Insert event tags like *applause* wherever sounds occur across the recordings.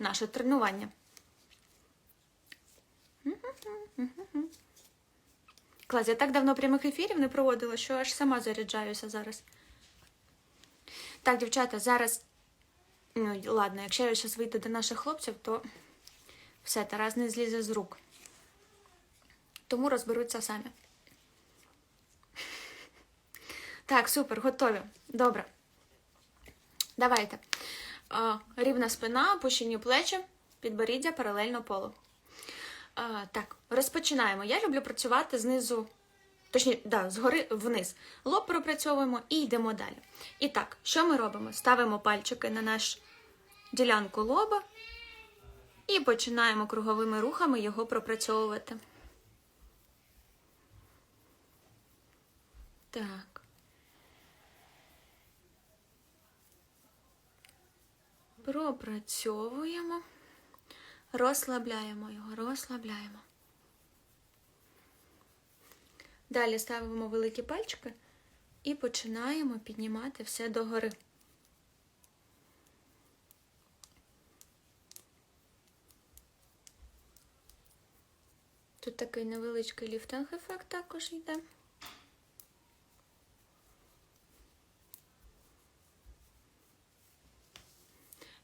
наше тренування. Клас, я так давно прямих ефірів не проводила, що аж сама заряджаюся зараз. Так, дівчата, зараз. Ну, ладно, якщо я зараз вийду до наших хлопців, то все, Тарас не злізе з рук. Тому розберуться самі. Так, супер, готові. Добре. Давайте. Рівна спина, опущені плечі, підборіддя паралельно полу. Так, розпочинаємо. Я люблю працювати знизу, точніше, да, згори вниз. Лоб пропрацьовуємо і йдемо далі. І так, що ми робимо? Ставимо пальчики на наш ділянку лоба і починаємо круговими рухами його пропрацьовувати. Так. Пропрацьовуємо, розслабляємо його, розслабляємо. Далі ставимо великі пальчики і починаємо піднімати все догори. Тут такий невеличкий ліфтинг-ефект також йде.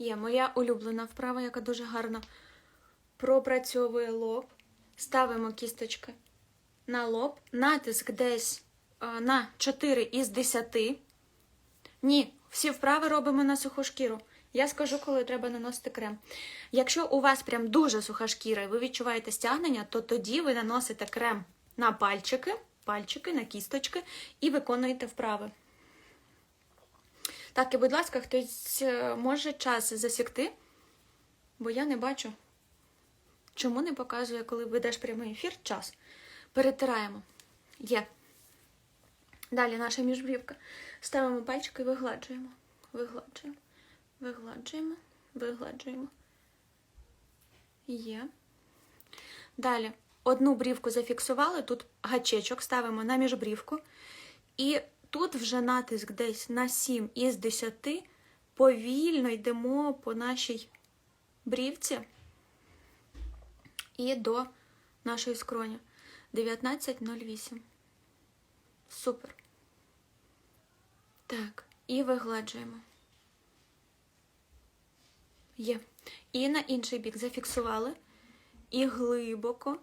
Є моя улюблена вправа, яка дуже гарно пропрацьовує лоб. Ставимо кісточки на лоб, натиск десь на 4 із 10. Ні, всі вправи робимо на суху шкіру. Я скажу, коли треба наносити крем. Якщо у вас прям дуже суха шкіра і ви відчуваєте стягнення, то тоді ви наносите крем на пальчики, пальчики, на кісточки і виконуєте вправи. Так, і, будь ласка, хтось е, може час засікти, бо я не бачу, чому не показує, коли ведеш прямий ефір, час. Перетираємо. Є. Далі наша міжбрівка. Ставимо пальчики і вигладжуємо. Вигладжуємо. Вигладжуємо. Вигладжуємо. Є. Далі одну брівку зафіксували, тут гачечок ставимо на міжбрівку. І тут вже натиск десь на 7 із 10. Повільно йдемо по нашій брівці і до нашої скроні. 19.08. Супер. Так, і вигладжуємо. Є. І на інший бік зафіксували. І глибоко.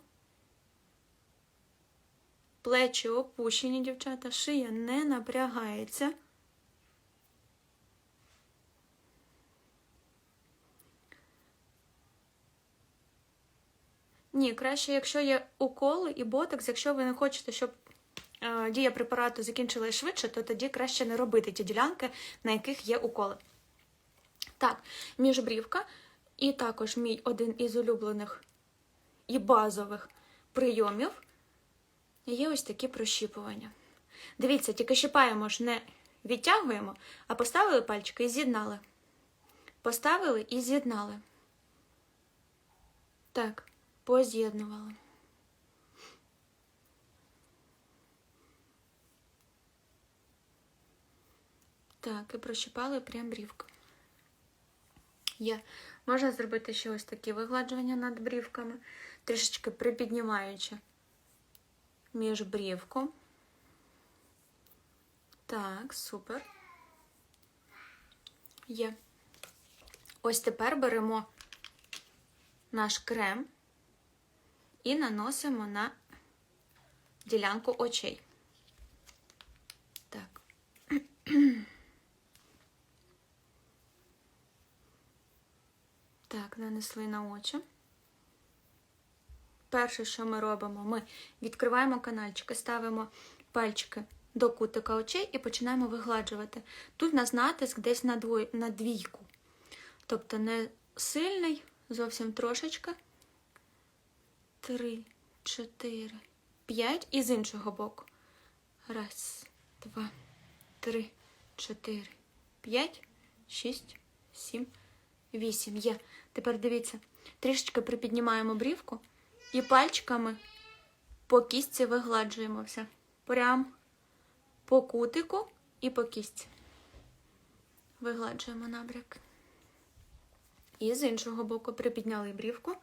Плечі опущені, дівчата, шия не напрягається. Ні, краще, якщо є уколи і ботекс, якщо ви не хочете, щоб е, дія препарату закінчилась швидше, то тоді краще не робити ті ділянки, на яких є уколи. Так, міжбрівка, і також мій один із улюблених і базових прийомів є ось такі прощіпування. Дивіться, тільки щипаємо ж не відтягуємо, а поставили пальчики і з'єднали. Поставили і з'єднали. Так, поз'єднували. Так, і прощипали прям брівку. Є. Можна зробити ще ось такі вигладжування над брівками, трішечки припіднімаючи між брівку. Так, супер. Є. Ось тепер беремо наш крем і наносимо на ділянку очей. Так. Так, нанесли на очі. Перше, що ми робимо, ми відкриваємо канальчики, ставимо пальчики до кутика очей і починаємо вигладжувати. Тут у нас натиск десь на, двой, на двійку. Тобто не сильний, зовсім трошечки. Три, чотири, п'ять. І з іншого боку. Раз, два, три, чотири, п'ять, шість, сім, вісім. Є. Тепер дивіться, трішечки припіднімаємо брівку і пальчиками по кістці все. Прям по кутику і по кістці. Вигладжуємо набряк. І з іншого боку припідняли брівку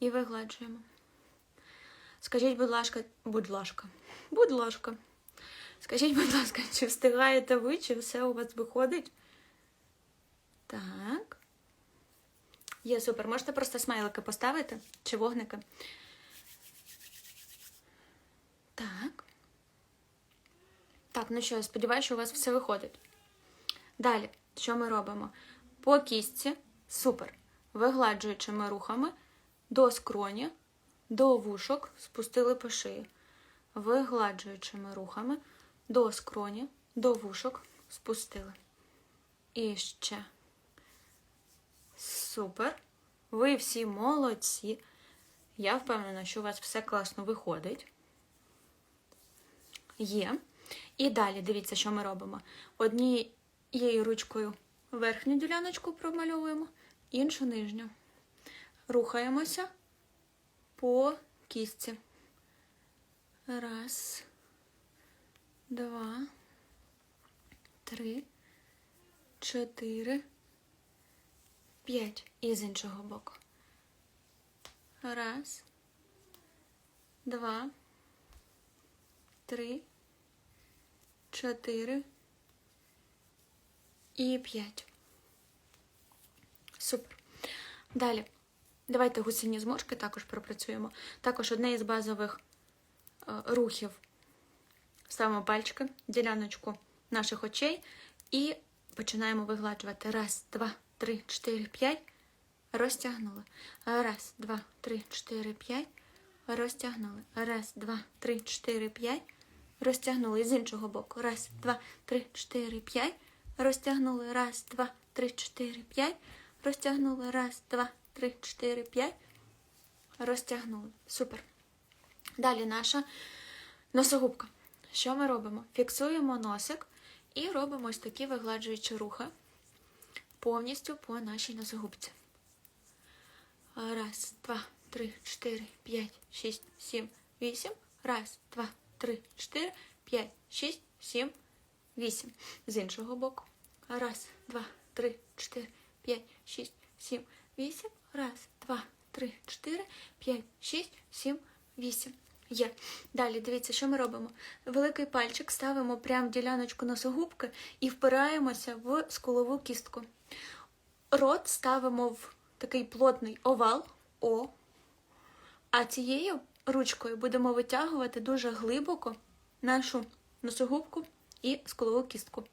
і вигладжуємо. Скажіть, будь ласка, будь ласка, будь ласка. Скажіть, будь ласка, чи встигаєте ви, чи все у вас виходить? Так. Є супер. Можете просто смайлики поставити чи вогники. Так. Так, ну що, я сподіваюся, що у вас все виходить. Далі, що ми робимо? По кістці, супер, вигладжуючими рухами до скроні, до вушок, спустили по шиї. Вигладжуючими рухами до скроні, до вушок, спустили. І ще. Супер. Ви всі молодці. Я впевнена, що у вас все класно виходить. Є. І далі дивіться, що ми робимо. Однією ручкою верхню діляночку промальовуємо, іншу нижню. Рухаємося по кістці. Раз, два, три, чотири, п'ять. І з іншого боку. Раз, два, три, чотири і п'ять. Супер. Далі. Давайте гусині зморшки також пропрацюємо. Також одне із базових е, рухів. Ставимо пальчики, діляночку наших очей і починаємо вигладжувати. Раз, два, три, чотири, п'ять. Розтягнули. Раз, два, три, чотири, п'ять. Розтягнули. Раз, два, три, чотири, п'ять. Розтягнули. І з іншого боку. Раз, два, три, чотири, п'ять. Розтягнули. Раз, два, три, чотири, п'ять. Розтягнули. Раз, два, три, чотири, п'ять. Розтягнули. Супер. Далі наша носогубка. Що ми робимо? Фіксуємо носик і робимо ось такі вигладжуючі рухи повністю по нашій носогубці. Раз, два, три, чотири, п'ять, шість, сім, вісім. Раз, два, три, чотири, п'ять, шість, сім, вісім. З іншого боку. Раз, два, три, чотири, п'ять, шість, сім, вісім. Раз, два, три, чотири, п'ять, шість, сім, вісім. Є. Далі, дивіться, що ми робимо. Великий пальчик ставимо прямо в діляночку носогубки і впираємося в скулову кістку. Рот ставимо в такий плотний овал О. А цією ручкою будемо витягувати дуже глибоко нашу носогубку і скулову кістку.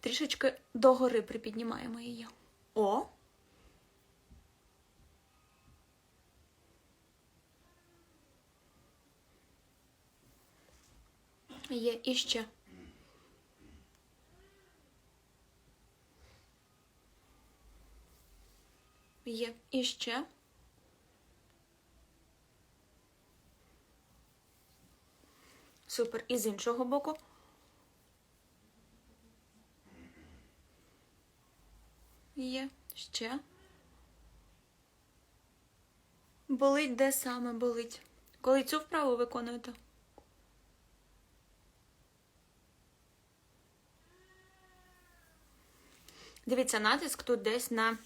Трішечки догори припіднімаємо її. О. Є іще. Є іще. Супер. І з іншого боку. Є ще. Болить де саме болить? Коли цю вправу виконуєте? Дивіться, натиск тут десь на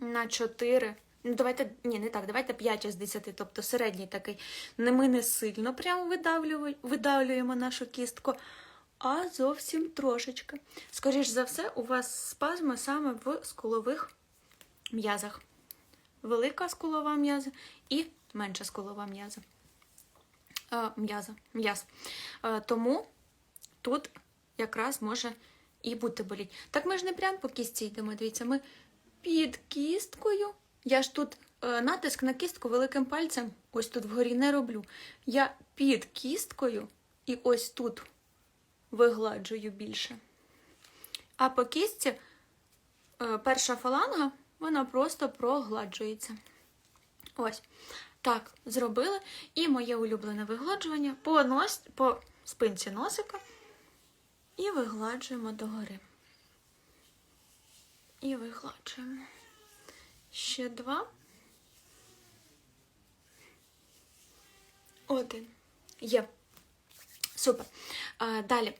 на 4. Ну, давайте, ні, не так, давайте 5 з 10, тобто середній такий. Не Ми не сильно прямо видавлюємо, нашу кістку, а зовсім трошечки. Скоріше за все, у вас спазми саме в скулових м'язах. Велика скулова м'яза і менша скулова м'яза. Е, м'яза, м'яз. Е, тому тут якраз може і бути боліть. Так ми ж не прямо по кістці йдемо. Дивіться, ми під кісткою. Я ж тут е, натиск на кістку великим пальцем, ось тут вгорі не роблю. Я під кісткою і ось тут вигладжую більше. А по кістці е, перша фаланга, вона просто прогладжується. Ось. Так, зробили. І моє улюблене вигладжування по, нос, по спинці носика. І вигладжуємо догори. І вигладжуємо. Ще два. Один. Є. Супер. А, Далі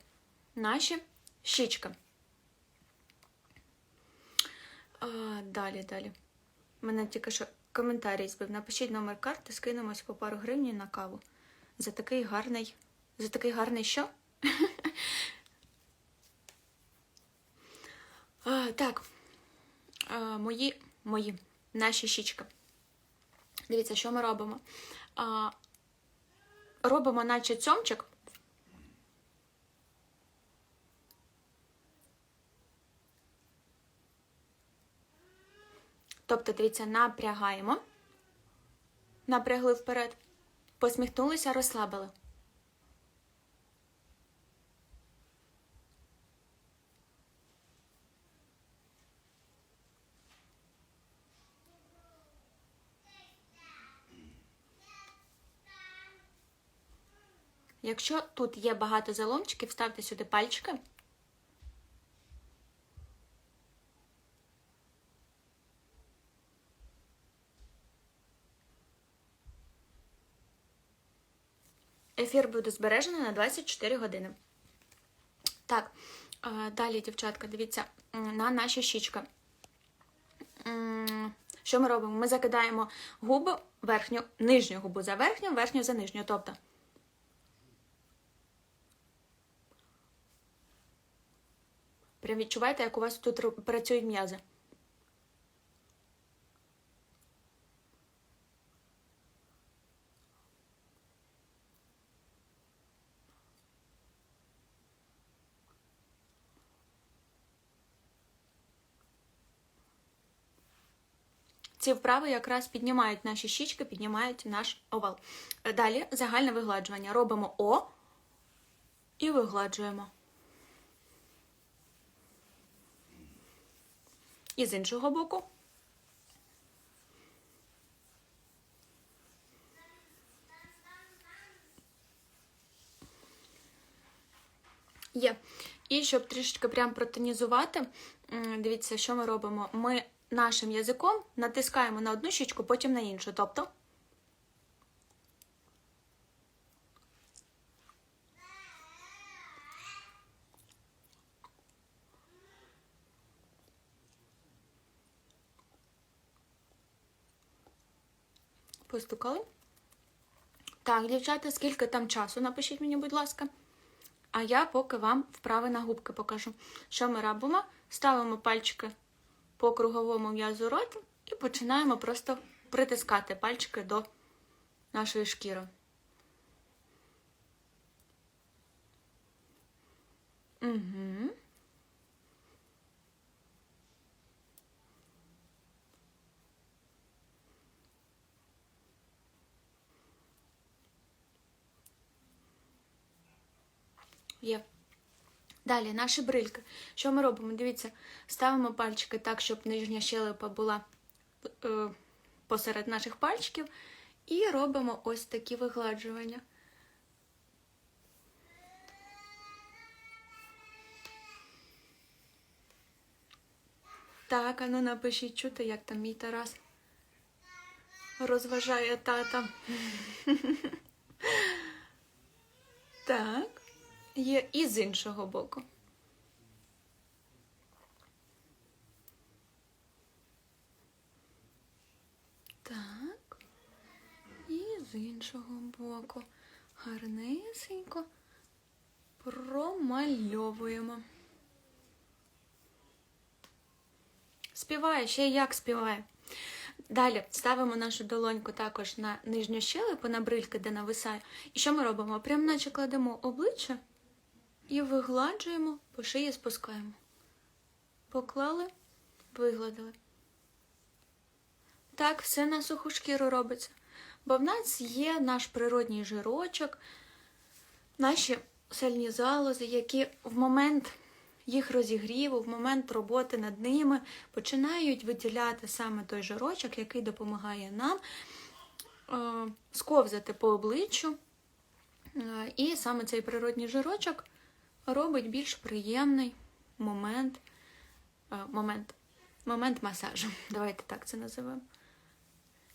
наші щічки. А, далі, далі. Мене тільки що коментарій збив. Напишіть номер карти, скинемось по пару гривень на каву. За такий гарний. За такий гарний що? *laughs* а, так. А, мої, мої, наші щічки. Дивіться, що ми робимо. Робимо, наче цьомчик. Тобто, дивіться, напрягаємо, напрягли вперед, посміхнулися, розслабили. Якщо тут є багато заломчиків, ставте сюди пальчики. Ефір буде збережений на 24 години. Так, е, далі, дівчатка, дивіться, на наші щічки. Що ми робимо? Ми закидаємо губу, верхню, нижню губу за верхню, верхню за нижню. Тобто Прям відчуваєте, як у вас тут працюють м'язи. Ці вправи якраз піднімають наші щічки, піднімають наш овал. Далі загальне вигладжування. Робимо О і вигладжуємо. І з іншого боку. Є. І щоб трішечки прям протонізувати, дивіться, що ми робимо. Ми нашим язиком натискаємо на одну щічку, потім на іншу. Тобто. Постукали. Так, дівчата, скільки там часу? Напишіть мені, будь ласка. А я поки вам вправи на губки покажу. Що ми робимо? Ставимо пальчики по круговому м'язу рота і починаємо просто притискати пальчики до нашої шкіри. Угу. Є. Далі наші брильки. Що ми робимо? Дивіться, ставимо пальчики так, щоб нижня щелепа була е, посеред наших пальчиків, і робимо ось такі вигладжування. Так, а ну напишіть чути, як там мій Тарас розважає тата. *laughs* Так. Є і з іншого боку. Так. І з іншого боку. Гарнесенько промальовуємо. Співає, ще як співає. Далі ставимо нашу долоньку також на нижню щелепу, на брильки, де нависає. І що ми робимо? Прямо наче кладемо обличчя і вигладжуємо, по шиї спускаємо. Поклали, вигладили. Так, все на суху шкіру робиться. Бо в нас є наш природній жирочок, наші сальні залози, які в момент їх розігріву, в момент роботи над ними починають виділяти саме той жирочок, який допомагає нам е, сковзати по обличчю. Е, і саме цей природній жирочок робить більш приємний момент, е, момент, момент масажу. *laughs* Давайте так це називаємо.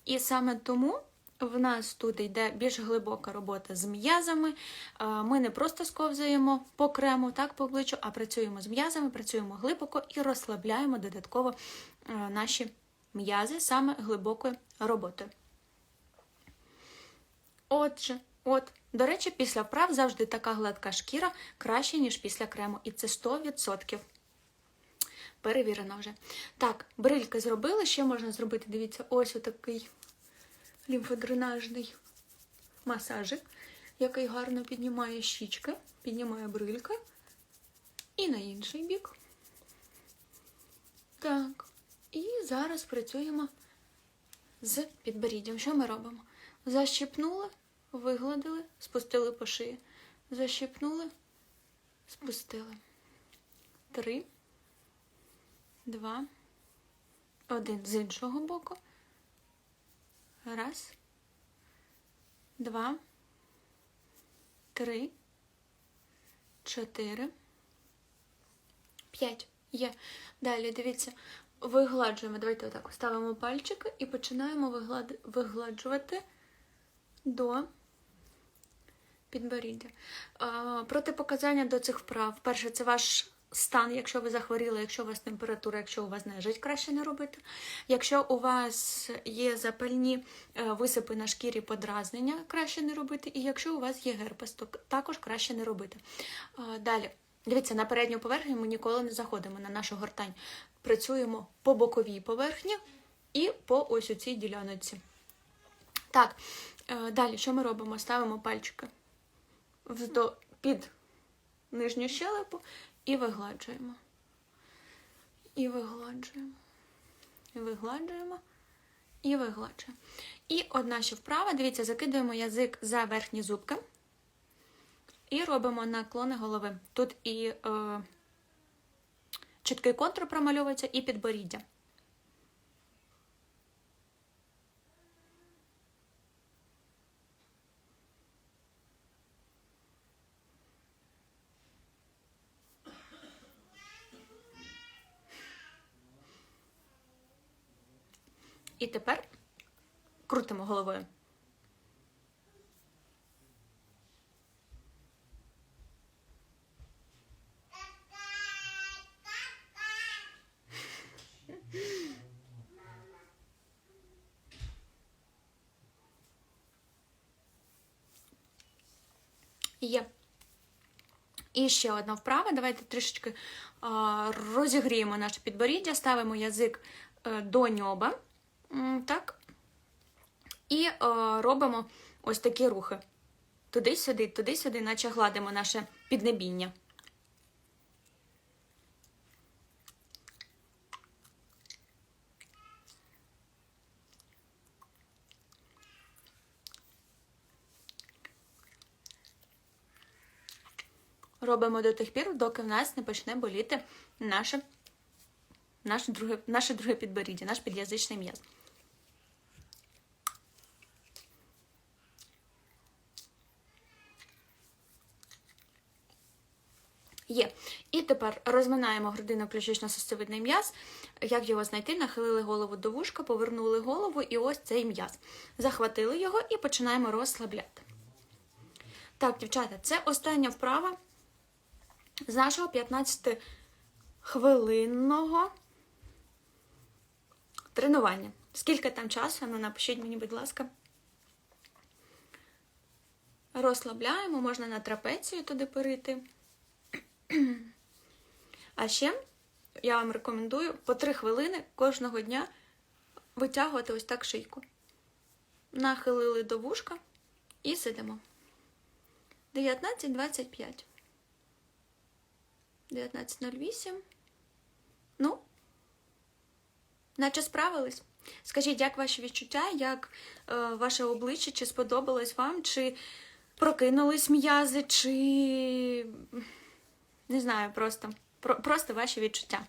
І саме тому в нас тут йде більш глибока робота з м'язами. Е, Ми не просто сковзуємо по крему, так, по обличчю, а працюємо з м'язами, працюємо глибоко і розслабляємо додатково е, наші м'язи саме глибокою роботою. Отже, от, до речі, після вправ завжди така гладка шкіра краще, ніж після крему. І це 100%. Перевірено вже. Так, брильки зробили, ще можна зробити, дивіться, ось отакий лімфодренажний масажик, який гарно піднімає щічки, піднімає брильки. І на інший бік. Так. І зараз працюємо з підборіддям. Що ми робимо? Защипнули, вигладили, спустили по шиї. Защипнули, спустили. Три, два, один. З іншого боку. Раз, два, три, чотири, п'ять. Є. Далі, дивіться, вигладжуємо. Давайте отак ставимо пальчики і починаємо вигладжувати до підборіддя. Протипоказання до цих вправ. Перше, це ваш стан, якщо ви захворіли, якщо у вас температура, якщо у вас нежить, краще не робити. Якщо у вас є запальні е, висипи на шкірі подразнення, краще не робити. І якщо у вас є герпес, то також краще не робити. Далі. Дивіться, на передню поверхню ми ніколи не заходимо на нашу гортань. Працюємо по боковій поверхні і по ось у цій ділянці. Так, е, далі що ми робимо? Ставимо пальчики під нижню щелепу і вигладжуємо. І вигладжуємо. І вигладжуємо. І вигладжуємо. І одна ще вправа. Дивіться, закидуємо язик за верхні зубки. І робимо наклони голови. Тут і е, чіткий контур промальовується, і підборіддя. І тепер крутимо головою. Є. І ще одна вправа. Давайте трішечки розігріємо наше підборіддя, ставимо язик е, до ньоба. Так. І е, робимо ось такі рухи. Туди-сюди, туди-сюди, наче гладимо наше піднебіння. Робимо до тих пір, доки в нас не почне боліти наше, наше, друге, наше друге підборіддя, наш під'язичний м'яз. Є. І тепер розминаємо грудино-ключично-сосцевидний м'яз. Як його знайти? Нахилили голову до вушка, повернули голову і ось цей м'яз. Захватили його і починаємо розслабляти. Так, дівчата, це остання вправа з нашого 15-хвилинного тренування. Скільки там часу? Ну, напишіть мені, будь ласка. Розслабляємо, можна на трапецію туди перейти. А ще я вам рекомендую по 3 хвилини кожного дня витягувати ось так шийку. Нахилили до вушка і сидимо. 19.25. 19.08. Ну, наче справились. Скажіть, як ваші відчуття, як е, ваше обличчя, чи сподобалось вам, чи прокинулись м'язи, чи не знаю, просто, про, просто ваші відчуття.